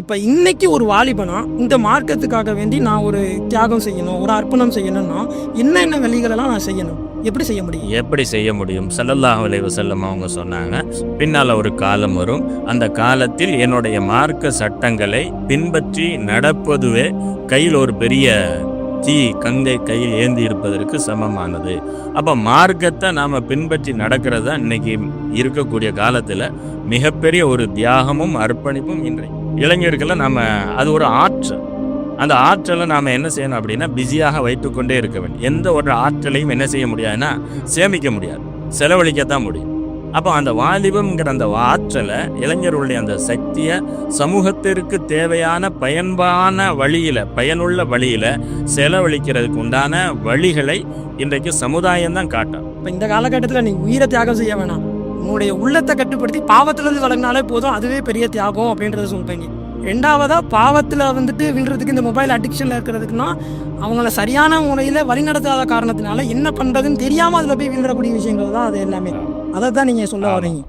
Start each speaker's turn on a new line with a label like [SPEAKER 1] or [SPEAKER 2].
[SPEAKER 1] இப்போ இன்னைக்கு ஒரு வாலிபனா இந்த மார்க்கத்துக்காக வேண்டி நான் ஒரு தியாகம் செய்யணும் ஒரு அர்ப்பணம் செய்யணும்னா என்னென்ன வழிகளெல்லாம் நான் செய்யணும்? எப்படி செய்ய முடியும்?
[SPEAKER 2] எப்படி செய்ய முடியும்? ஸல்லல்லாஹு விளைவு செல்லும் அவங்க சொன்னாங்க பின்னால் ஒரு காலம் வரும். அந்த காலத்தில் என்னுடைய மார்க்க சட்டங்களை பின்பற்றி நடப்பதுவே கையில் ஒரு பெரிய தீ கங்கை கையில் ஏந்தி இருப்பதற்கு சமமானது. அப்போ மார்க்கத்தை நாம் பின்பற்றி நடக்கிறது தான் இன்னைக்கு இருக்கக்கூடிய காலத்தில் மிகப்பெரிய ஒரு தியாகமும் அர்ப்பணிப்பும் இன்றைக்கு. இளைஞர்களை நம்ம அது ஒரு ஆற்றல். அந்த ஆற்றலை நாம் என்ன செய்யணும் அப்படின்னா பிஸியாக வைத்துக்கொண்டே இருக்க வேண்டும். எந்த ஒரு ஆற்றலையும் என்ன செய்ய முடியாதுன்னா சேமிக்க முடியாது. செலவழிக்கத்தான் முடியும். அப்போ அந்த வாலிபம்ங்கிற அந்த ஆற்றலை இளைஞர்களுடைய அந்த சக்தியை சமூகத்திற்கு தேவையான பயன்பான வழியில் பயனுள்ள வழியில் செலவழிக்கிறதுக்கு உண்டான வழிகளை இன்றைக்கு சமுதாயம் தான் காட்டும்.
[SPEAKER 1] இப்போ இந்த காலகட்டத்தில் நீ உயிரை தியாகம் செய்ய வேணாம். உன்னுடைய உள்ளத்தை கட்டுப்படுத்தி பாவத்திலிருந்து வளர்னாலே போதும். அதுவே பெரிய தியாகம் அப்படின்றத சொல்றீங்க. ரெண்டாவதா பாவத்தில் வந்துட்டு விழுறதுக்கு இந்த மொபைல் அடிக்ஷனில் இருக்கிறதுக்குன்னா அவங்கள சரியான முறையில் வழிநடத்தாத காரணத்தினால என்ன பண்ணுறதுன்னு தெரியாமல் அதில் போய் விழுறக்கூடிய விஷயங்கள் தான் அது எல்லாமே. அதை தான் நீங்கள் சொல்ல. வரீங்க